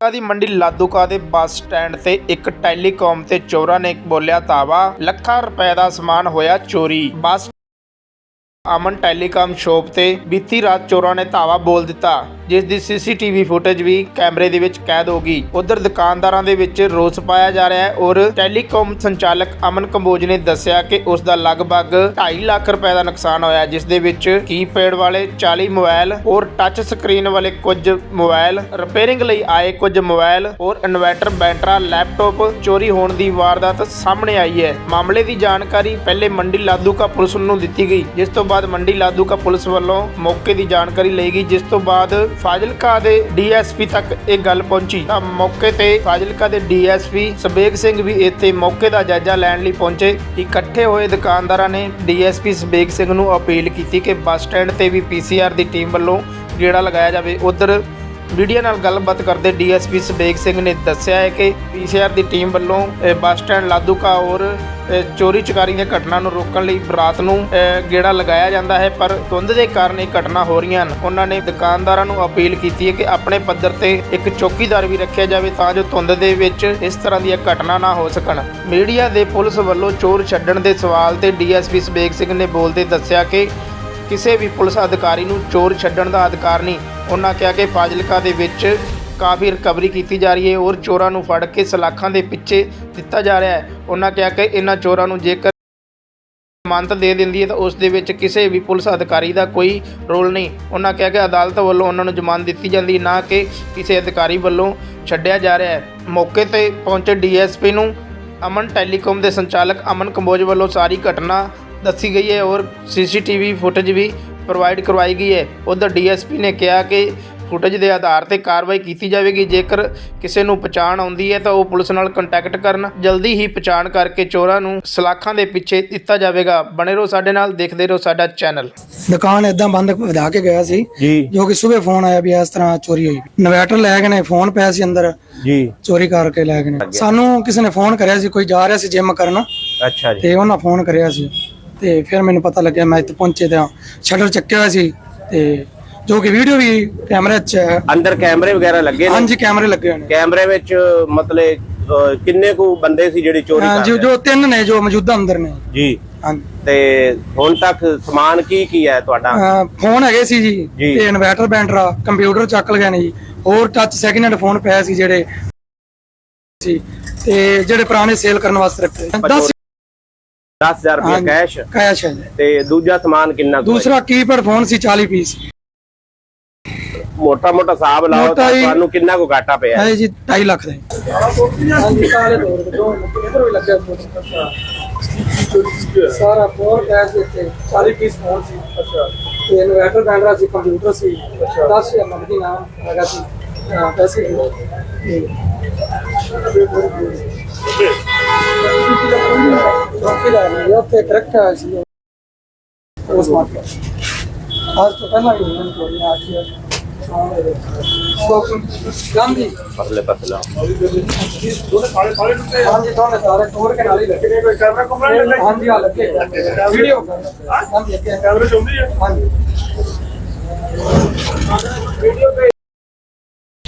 ਦੀ ਮੰਡੀ ਲਾਦੂਕਾ ਦੇ bus stand ਤੇ ਇੱਕ ਟੈਲੀਕਾਮ ਤੇ ਚੋਰਾਂ ਨੇ ਬੋਲਿਆ ਤਾਵਾ, ਲੱਖਾਂ ਰੁਪਏ ਦਾ ਸਮਾਨ ਹੋਇਆ ਚੋਰੀ। ਬੱਸ ਅਮਨ ਟੈਲੀਕਾਮ ਸ਼ੋਪ ਤੇ ਬੀਤੀ ਰਾਤ ਚੋਰਾਂ ਨੇ ਧਾਵਾ ਬੋਲ ਦਿੱਤਾ। ਜਿਸ ਦੀ ਸੀਸੀਟੀਵੀ ਫੁਟੇਜ ਵੀ ਕੈਮਰੇ ਦੇ ਵਿੱਚ ਕੈਦ ਹੋ ਗਈ। ਉਧਰ ਦੁਕਾਨਦਾਰਾਂ ਦੇ ਵਿੱਚ ਰੋਸ ਪਾਇਆ ਜਾ ਰਿਹਾ ਹੈ ਔਰ ਟੈਲੀਕਾਮ ਸੰਚਾਲਕ ਅਮਨ ਕੰਬੋਜ ਨੇ ਦੱਸਿਆ ਕਿ ਉਸ ਦਾ ਲਗਭਗ 2.5 ਲੱਖ ਰੁਪਏ ਦਾ ਨੁਕਸਾਨ ਹੋਇਆ ਜਿਸ ਦੇ ਵਿੱਚ ਕੀਪੈਡ ਵਾਲੇ 40 ਮੋਬਾਈਲ ਔਰ ਟੱਚ ਸਕਰੀਨ ਵਾਲੇ ਕੁਝ ਮੋਬਾਈਲ ਰਿਪੇਅਰਿੰਗ ਲਈ ਆਏ ਕੁਝ ਮੋਬਾਈਲ ਔਰ ਇਨਵਰਟਰ, ਬੈਟਰਾ, ਲੈਪਟਾਪ ਚੋਰੀ ਹੋਣ ਦੀ ਵਾਰਦਾਤ ਸਾਹਮਣੇ ਆਈ ਹੈ। ਮਾਮਲੇ ਦੀ ਜਾਣਕਾਰੀ ਪਹਿਲੇ ਮੰਡੀ ਲਾਦੂਕਾ ਪੁਲਿਸ ਨੂੰ ਦਿੱਤੀ ਗਈ, ਜਿਸ ਤੋਂ ਬਾਅਦ ਮੰਡੀ ਲਾਦੂਕਾ ਪੁਲਿਸ ਵੱਲੋਂ ਮੌਕੇ ਦੀ ਜਾਣਕਾਰੀ ਲਈ ਗਈ, ਜਿਸ ਤੋਂ ਬਾਅਦ ਫਾਜ਼ਿਲਕਾ ਦੇ ਡੀਐਸਪੀ ਤੱਕ ਇਹ ਗੱਲ ਪਹੁੰਚੀ। ਤਾਂ ਮੌਕੇ ਤੇ ਫਾਜ਼ਿਲਕਾ ਦੇ ਡੀਐਸਪੀ ਸਬੇਗ ਸਿੰਘ ਵੀ ਇੱਥੇ ਮੌਕੇ ਦਾ ਜਾਇਜ਼ਾ ਲੈਣ ਲਈ ਪਹੁੰਚੇ। ਇਕੱਠੇ ਹੋਏ ਦੁਕਾਨਦਾਰਾਂ ਨੇ ਡੀਐਸਪੀ ਸਬੇਗ ਸਿੰਘ ਨੂੰ ਅਪੀਲ ਕੀਤੀ ਕਿ ਬੱਸ ਸਟੈਂਡ ਤੇ ਵੀ ਪੀਸੀਆਰ ਦੀ ਟੀਮ ਵੱਲੋਂ ਗੇੜਾ ਲਗਾਇਆ ਜਾਵੇ। ਉਧਰ ਮੀਡੀਆ ਨਾਲ ਗੱਲਬਾਤ ਕਰਦੇ ਡੀਐਸਪੀ ਸਬੇਗ ਸਿੰਘ ਨੇ ਦੱਸਿਆ ਹੈ ਕਿ ਪੀਸੀਆਰ ਦੀ ਟੀਮ ਵੱਲੋਂ ਬੱਸ ਸਟੈਂਡ ਲਾਦੂਕਾ ਔਰ ਚੋਰੀ ਚਕਾਰੀ ਦੀਆਂ ਘਟਨਾ ਨੂੰ ਰੋਕਣ ਲਈ ਬਰਾਤ ਨੂੰ ਗੇੜਾ ਲਗਾਇਆ ਜਾਂਦਾ ਹੈ, ਪਰ ਧੁੰਦ ਦੇ ਕਾਰਨ ਇਹ ਘਟਨਾ ਹੋ ਰਹੀਆਂ ਹਨ। ਉਹਨਾਂ ਨੇ ਦੁਕਾਨਦਾਰਾਂ ਨੂੰ ਅਪੀਲ ਕੀਤੀ ਹੈ ਕਿ ਆਪਣੇ ਪੱਧਰ ਤੇ ਇੱਕ ਚੌਕੀਦਾਰ ਵੀ ਰੱਖਿਆ ਜਾਵੇ ਤਾਂ ਜੋ ਧੁੰਦ ਦੇ ਵਿੱਚ ਇਸ ਤਰ੍ਹਾਂ ਦੀਆਂ ਘਟਨਾ ਨਾ ਹੋ ਸਕਣ। ਮੀਡੀਆ ਦੇ ਪੁਲਿਸ ਵੱਲੋਂ ਚੋਰ ਛੱਡਣ ਦੇ ਸਵਾਲ ਤੇ ਡੀਐਸਪੀ ਸਬੇਗ ਸਿੰਘ ਨੇ ਬੋਲਦੇ ਦੱਸਿਆ ਕਿ ਕਿਸੇ ਵੀ ਪੁਲਿਸ ਅਧਿਕਾਰੀ ਨੂੰ ਚੋਰ ਛੱਡਣ ਦਾ ਅਧਿਕਾਰ ਨਹੀਂ। ਉਹਨਾਂ ਕਿਹਾ ਕਿ ਫਾਜ਼ਿਲਕਾ ਦੇ ਵਿੱਚ ਕਾਫੀ ਰਿਕਵਰੀ ਕੀਤੀ ਜਾ ਰਹੀ ਹੈ ਔਰ ਚੋਰਾਂ ਨੂੰ ਫੜ ਕੇ ਸਲਾਖਾਂ ਦੇ ਪਿੱਛੇ ਦਿੱਤਾ ਜਾ ਰਿਹਾ ਹੈ। ਉਹਨਾਂ ਕਿਹਾ ਕਿ ਇਹਨਾਂ ਚੋਰਾਂ ਨੂੰ ਜੇਕਰ ਜ਼ਮਾਨਤ ਦੇ ਦਿੰਦੀ ਹੈ ਤਾਂ ਉਸ ਦੇ ਵਿੱਚ ਕਿਸੇ ਵੀ ਪੁਲਿਸ ਅਧਿਕਾਰੀ ਦਾ ਕੋਈ ਰੋਲ ਨਹੀਂ। ਉਹਨਾਂ ਕਿਹਾ ਕਿ ਅਦਾਲਤ ਵੱਲੋਂ ਉਹਨਾਂ ਨੂੰ ਜ਼ਮਾਨਤ ਦਿੱਤੀ ਜਾਂਦੀ, ਨਾ ਕਿ ਕਿਸੇ ਅਧਿਕਾਰੀ ਵੱਲੋਂ ਛੱਡਿਆ ਜਾ ਰਿਹਾ ਹੈ। ਮੌਕੇ ਤੇ ਪਹੁੰਚੇ ਡੀਐਸਪੀ ਨੂੰ ਅਮਨ ਟੈਲੀਕਾਮ ਦੇ ਸੰਚਾਲਕ ਅਮਨ ਕੰਬੋਜ ਵੱਲੋਂ ਸਾਰੀ ਘਟਨਾ ਦੱਸੀ ਗਈ ਹੈ ਔਰ ਸੀਸੀਟੀਵੀ ਫੁਟੇਜ ਵੀ ਪ੍ਰੋਵਾਈਡ ਕਰਵਾਈ ਗਈ ਹੈ। ਉਧਰ ਡੀਐਸਪੀ ਨੇ ਕਿਹਾ ਕਿ ਫੁਟੇਜ ਦੇ ਆਧਾਰ ਤੇ ਕਾਰਵਾਈ ਕੀਤੀ ਜਾਵੇਗੀ। ਜੇਕਰ ਕਿਸੇ ਨੂੰ ਪਛਾਣ ਆਉਂਦੀ ਹੈ ਤਾਂ ਉਹ ਪੁਲਿਸ ਨਾਲ ਕੰਟੈਕਟ ਕਰਨ। ਜਲਦੀ ਹੀ ਪਛਾਣ ਕਰਕੇ ਚੋਰਾਂ ਨੂੰ ਸਲਾਖਾਂ ਦੇ ਪਿੱਛੇ ਦਿੱਤਾ ਜਾਵੇਗਾ। ਬਣੇ ਰਹੋ ਸਾਡੇ ਨਾਲ ਦੇਖਦੇ ਰਹੋ ਸਾਡਾ ਚੈਨਲ ਦੁਕਾਨ ਇਦਾਂ ਬੰਦ ਵਧਾ ਕੇ ਗਿਆ ਸੀ ਜੀ। ਕਿ ਸਵੇਰ ਫੋਨ ਆਇਆ ਵੀ ਇਸ ਤਰ੍ਹਾਂ ਚੋਰੀ ਹੋਈ। ਇਨਵਰਟਰ ਲੈ ਗਏ ਨੇ ਫੋਨ ਪਿਆ ਸੀ ਅੰਦਰ। ਜੀ। ਚੋਰੀ ਕਰਕੇ ਲੈ ਗਏ ਨੇ। ਸਾਨੂੰ ਕਿਸੇ ਨੇ ਫੋਨ ਕਰਿਆ ਸੀ ਕੋਈ ਜਾ ਰਿਹਾ ਸੀ ਜਿਮ ਕਰਨ। ਅੱਛਾ ਜੀ। ਤੇ ਉਹਨਾਂ ਫੋਨ ਕਰਿਆ ਸੀ। ਤੇ ਫਿਰ ਮੈਨੂੰ ਪਤਾ ਲੱਗਿਆ ਮੈਂ ਇੱਥੇ ਪਹੁੰਚੇ ਤਾਂ ਸ਼ਟਰ ਚੱਕਿਆ ਹੋਇਆ ਸੀ ਤੇ ਜੋ ਕਿ ਵੀਡੀਓ ਵੀ ਕੈਮਰੇ 'ਚ ਹੈ। ਅੰਦਰ ਕੈਮਰੇ ਵਗੈਰਾ ਲੱਗੇ ਨੇ? ਹਾਂਜੀ ਕੈਮਰੇ ਲੱਗੇ ਹੋਏ ਨੇ। ਕੈਮਰੇ ਵਿੱਚ ਮਤਲਬ ਅਹ, ਕਿੰਨੇ ਕੁ ਬੰਦੇ ਸੀ ਜਿਹੜੇ ਚੋਰੀ ਕਰ ਹਾਂਜੀ ਰਹੇ ਜੋ ਤਿੰਨ ਨੇ ਜੋ ਮੌਜੂਦਾ ਅੰਦਰ ਨੇ। ਜੀ। ਹਾਂਜੀ। ਤੇ ਹੁਣ ਤੱਕ ਸਮਾਨ ਕੀ ਕੀ ਹੈ ਤੁਹਾਡਾ? ਅਹ ਫੋਨ ਹੈਗੇ ਸੀ ਜੀ। ਜੀ। ਤੇ ਇਨਵਰਟਰ ਬੈਂਟਰਾ ਕੰਪਿਊਟਰ ਚੱਕ ਲਗਾਏ ਨੇ ਜੀ। ਹੋਰ ਟੱਚ ਸੈਕਿੰਡ ਹੈਂਡ ਫੋਨ ਪਿਆ ਸੀ ਜਿਹੜੇ ਸੀ। ਤੇ ਜਿਹੜੇ ਪੁਰਾਣੇ ਸੇਲ ਕਰਨ ਵਾਸਤੇ ਰੱਖੇ। 10 10000 ਰੁਪਏ ਕੈਸ਼ ਕੈਸ਼ ਹੈ ਜੀ। ਤੇ ਦੂਜਾ ਸਮਾਨ ਕਿੰਨਾ ਕੁ ਦੂਸਰਾ ਕੀਪੈਡ ਫੋਨ ਸੀ 40 ਪੀਸ। ਮੋਟਾ ਮੋਟਾ ਹਿਸਾਬ ਲਾਓ ਮੋਟਾ ਤਾਂ ਹੀ- ਤੁਹਾਨੂੰ ਕਿੰਨਾ ਕੁ ਘਾਟਾ ਪਿਆ? ਹੈ ਜੀ 2.5 ਲੱਖ ਦਾ ਸਾਰਾ ਫੋਨ ਕੈਸ਼ ਦਿੱਤੇ 40 ਪੀਸ ਫੋਨ ਸੀ। ਅੱਛਾ। ਤੇ ਇਨਵਰਟਰ ਬੈਂਡਰਾ ਸੀ ਕੰਪਿਊਟਰ ਸੀ। ਅੱਛਾ। 10000 ਨਕਦੀ ਨਾਮ ਲਗਾ ਸੀ। ਹਾਂ, ਪੈਸੇ। ਠੇਕੇਦਾਰ ਨੇ ਉੱਥੇ ਟਰੱਕ ਆਇਆ ਸੀ ਉਸ ਮਾਰਕੀਟ ਅੱਜ ਤੋਂ ਪਹਿਲਾਂ ਹੀ ਉਹਨਾਂ ਕੋਲ ਆ ਕੇ ਗਾਂਧੀ ਪਰਲੇ ਪਤਲਾ ਦੋਨੇ ਕਾਲੇ ਕਾਲੇ ਟੁੱਟੇ ਹਾਂਜੀ ਦੋਨੇ ਸਾਰੇ ਤੋੜ ਕੇ ਨਾਲ ਹੀ ਲੱਗੇ ਨੇ ਕੋਈ ਕੈਮਰਾ ਕੁਮਰਾ ਨਹੀਂ ਲੱਗੇ ਹਾਂਜੀ ਆ ਲੱਗੇ ਵੀਡੀਓ ਕਰ ਹਾਂਜੀ ਕੈਮਰਾ ਚੁੰਦੀ ਹੈ ਹਾਂਜੀ।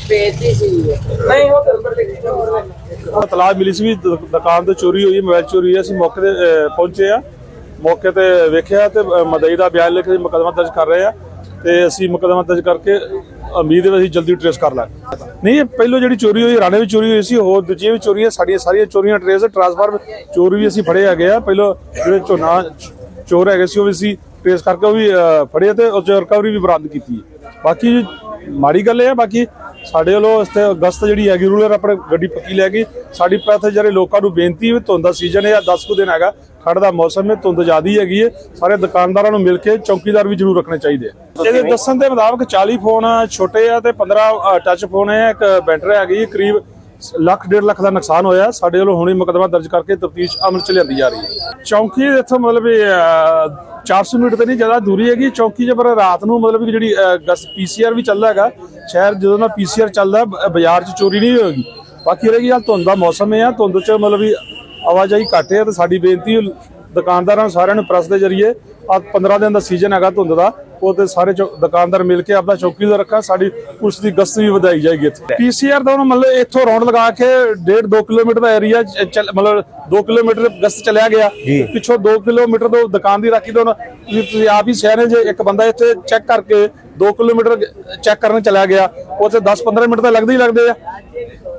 बेचती सी नहीं वो तो ऊपर देखिए ਤਲਾਬ ਮਿਲੀ ਸੀ ਵੀ ਦੁ- ਦੁਕਾਨ ਤੇ ਚੋਰੀ ਹੋਈ ਹੈ ਮੋਬਾਈਲ ਚੋਰੀ ਹੋਈ ਹੈ ਅਸੀਂ ਮੌਕੇ ਤੇ ਅਹ, ਪਹੁੰਚੇ ਆ ਮੌਕੇ ਤੇ ਵੇਖਿਆ ਤੇ ਅਹ, ਮਦਈ ਦਾ ਬਿਆਨ ਲਿਖ ਕੇ ਮੁਕੱਦਮਾ ਦਰਜ ਕਰ ਰਹੇ ਆ ਤੇ ਅਸੀਂ ਮੁਕੱਦਮਾ ਦਰਜ ਕਰਕੇ ਉਮੀਦ ਹੈ ਵੀ ਅਸੀਂ ਜਲਦੀ ਟ੍ਰੇਸ ਕਰ ਲਾਂਗੇ ਨਹੀਂ ਇਹ ਪਹਿਲੋਂ ਜਿਹੜੀ ਚੋਰੀ ਹੋਈ ਰਾਣੇ ਵਿੱਚ ਚੋਰੀ ਹੋਈ ਸੀ ਹੋਰ ਦੂਜੀਆਂ ਵੀ ਚੋਰੀਆਂ ਸਾਡੀਆਂ ਸਾਰੀਆਂ ਚੋਰੀਆਂ ਟ੍ਰੇਸ ਟ੍ਰਾਂਸਫਾਰਮ ਚੋਰੀ ਵੀ ਅਸੀਂ ਫੜੇ ਹੈਗੇ ਆ ਪਹਿਲੋਂ ਜਿਹੜੇ ਝੋਨਾ ਚ- ਚੋਰ ਹੈਗੇ ਸੀ ਉਹ ਵੀ ਅਸੀਂ ਟ੍ਰੇਸ ਕਰਕੇ ਉਹ ਵੀ ਅਹ, ਫੜੇ ਤੇ ਉਹ ਚ ਰਿਕਵਰੀ ਵੀ ਬਰਾਮਦ ਕੀਤੀ ਹੈ ਬਾਕੀ ਮਾੜੀ ਗੱਲ ਇਹ ਹੈ ਬਾਕੀ ਸਾਡੇ ਵੱਲੋਂ ਇਸ ਤੇ ਅਗਸਤ ਜਿਹੜੀ ਹੈਗੀ ਰੂਲਰ ਆਪਣੇ ਗੱਡੀ ਪੱਕੀ ਲੈ ਗਈ। ਸਾਡੀ ਪੈਥ ਜਿਹੜੇ ਲੋਕਾਂ ਨੂੰ ਬੇਨਤੀ ਵੀ ਧੁੰਦ ਦਾ ਸੀਜ਼ਨ ਹੈ 10 ਕੁ ਦਿਨ ਹੈਗਾ ਖੜ ਦਾ ਮੌਸਮ ਹੈ ਧੁੰਦ ਜ਼ਿਆਦੀ ਹੈਗੀ ਹੈ। ਸਾਰੇ ਦੁਕਾਨਦਾਰਾਂ ਨੂੰ ਮਿਲ ਕੇ ਚੌਕੀਦਾਰ ਵੀ ਜ਼ਰੂਰ ਰੱਖਣੇ ਚਾਹੀਦੇ ਇਹਦੇ ਦੱਸਣ ਦੇ ਮੁਤਾਬਕ 40 ਫੋਨ ਛੋਟੇ ਆ ਤੇ 15 ਅ, ਟੱਚ ਫੋਨ ਹੈ ਇੱਕ ਬੈਟਰੀ ਹੈਗੀ ਕਰੀਬ ਲੱਖ ਡੇਢ ਲੱਖ ਦਾ ਨੁਕਸਾਨ ਹੋਇਆ। ਸਾਡੇ ਵੱਲੋਂ ਹੁਣੇ ਮੁਕਦਮਾ ਦਰਜ ਕਰਕੇ ਤਫਤੀਸ਼ ਅਮਲ ਚ ਲਿਆਂਦੀ ਜਾ ਰਹੀ ਹੈ। ਚੌਂਕੀ ਇੱਥੋਂ ਮਤਲਬ ਵੀ, ਅ, 400 ਮੀਟਰ ਤੇ ਨਹੀਂ ਜ਼ਿਆਦਾ ਦੂਰੀ ਹੈਗੀ। ਚੌਂਕੀ ਜੇ ਪਰ ਰਾਤ ਨੂੰ ਮਤਲਬ ਕਿ ਜਿਹੜੀ ਪੀਸੀਆਰ ਵੀ ਚੱਲਦਾ ਹੈਗਾ। ਸ਼ਹਿਰ ਜਦੋਂ ਦਾ ਪੀਸੀਆਰ ਚੱਲਦਾ ਬਾਜ਼ਾਰ 'ਚ ਚੋਰੀ ਨਹੀਂ ਹੋਏਗੀ। ਬਾਕੀ ਰਹੀ ਗੱਲ ਧੁੰਦ ਦਾ ਮੌਸਮ ਹੈ ਆ। ਧੁੰਦ 'ਚ ਮਤਲਬ ਵੀ ਆਵਾਜਾਈ ਘੱਟ ਹੈ। ਤੇ ਸਾਡੀ ਬੇਨਤੀ ਦੁਕਾਨਦਾਰਾਂ ਸਾਰਿਆਂ ਨੂੰ ਪ੍ਰੈਸ ਦੇ ਜ਼ਰੀਏ ਆ 15 ਦਿਨ ਦਾ ਸੀਜ਼ਨ ਹੈਗਾ ਧੁੰਦ ਦਾ। ਉਹ ਤੇ ਸਾਰੇ ਚੌ- ਦੁਕਾਨਦਾਰ ਮਿਲ ਕੇ ਆਪਦਾ ਚੌਕੀਦਾਰ ਰੱਖਾ ਸਾਡੀ ਪੁਲਿਸ ਦੀ ਗਸ਼ਤ ਵੀ ਵਧਾਈ ਜਾਏਗੀ ਇੱਥੇ। ਪੀਸੀਆਰ ਦਾ ਉਹਨੂੰ ਮਤਲਬ ਇੱਥੋਂ ਰੌਂਡ ਲਗਾ ਕੇ 1.5 2 ਕਿਲੋਮੀਟਰ ਦਾ ਏਰੀਆ ਮਤਲਬ 2 ਕਿਲੋਮੀਟਰ ਗਸ਼ਤ ਚਲਿਆ ਗਿਆ। ਪਿੱਛੋਂ 2 ਕਿਲੋਮੀਟਰ ਤੋਂ ਦੁਕਾਨ ਦੀ ਰਾਖੀ ਤੋਂ ਤੁਸੀਂ ਆਪ ਹੀ ਸਿਆਣੇ ਜੇ ਇੱਕ ਬੰਦਾ ਇੱਥੇ ਚੈੱਕ ਕਰਕੇ 2 ਕਿਲੋਮੀਟਰ ਚੈੱਕ ਕਰਨ ਚਲਾ ਗਿਆ ਉੱਥੇ 10 15 ਮਿੰਟ ਤਾਂ ਲੱਗਦੇ ਹੀ ਲੱਗਦੇ ਆ।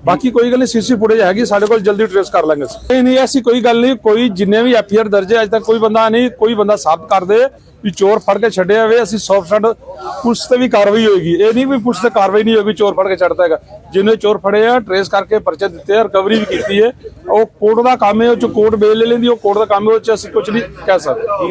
ਬਾਕੀ ਕੋਈ ਗੱਲ ਨਹੀਂ, ਸੀਸੀ ਫੁਟੇਜ ਹੈਗੀ, ਸਾਡੇ ਕੋਲ ਜਲਦੀ ਟ੍ਰੇਸ ਕਰ ਲਾਂਗੇ ਨਹੀਂ ਨਹੀਂ, ਐਸੀ ਕੋਈ ਗੱਲ ਨਹੀਂ, ਕੋਈ ਜਿੰਨੇ ਵੀ ਐਫਆਈਆਰ ਦਰਜ ਹੈ, ਅਜੇ ਤੱਕ ਕੋਈ ਬੰਦਾ ਨਹੀਂ, ਕੋਈ ਬੰਦਾ ਸਾਬਤ ਕਰਦੇ ਵੀ ਚੋਰ ਫੜ ਕੇ ਛੱਡਿਆ ਹੋਵੇ ਅਸੀਂ 100% ਪੁਲਿਸ ਤੇ ਵੀ ਕਾਰਵਾਈ ਹੋਏਗੀ। ਇਹ ਨਹੀਂ ਵੀ ਪੁਲਿਸ ਤੇ ਕਾਰਵਾਈ ਨਹੀਂ ਹੋਏਗੀ, ਚੋਰ ਫੜ ਕੇ ਛੱਡਦਾ ਹੈਗਾ। ਜਿਹਨੇ ਚੋਰ ਫੜੇ ਆ ਟ੍ਰੇਸ ਕਰਕੇ ਪਰਚੇ ਦਿੱਤੇ ਆ ਰਿਕਵਰੀ ਵੀ ਕੀਤੀ ਹੈ। ਉਹ ਕੋਰਟ ਦਾ ਕੰਮ ਹੈ, ਉਹ ਚ ਕੋਰਟ ਬੇਲ ਲੈ ਲੈਂਦੀ, ਉਹ ਕੋਰਟ ਦਾ ਕੰਮ ਹੈ, ਉਹ ਚ ਅਸੀਂ ਕੁਝ ਨਹੀਂ ਕਹਿ ਸਕਦੇ।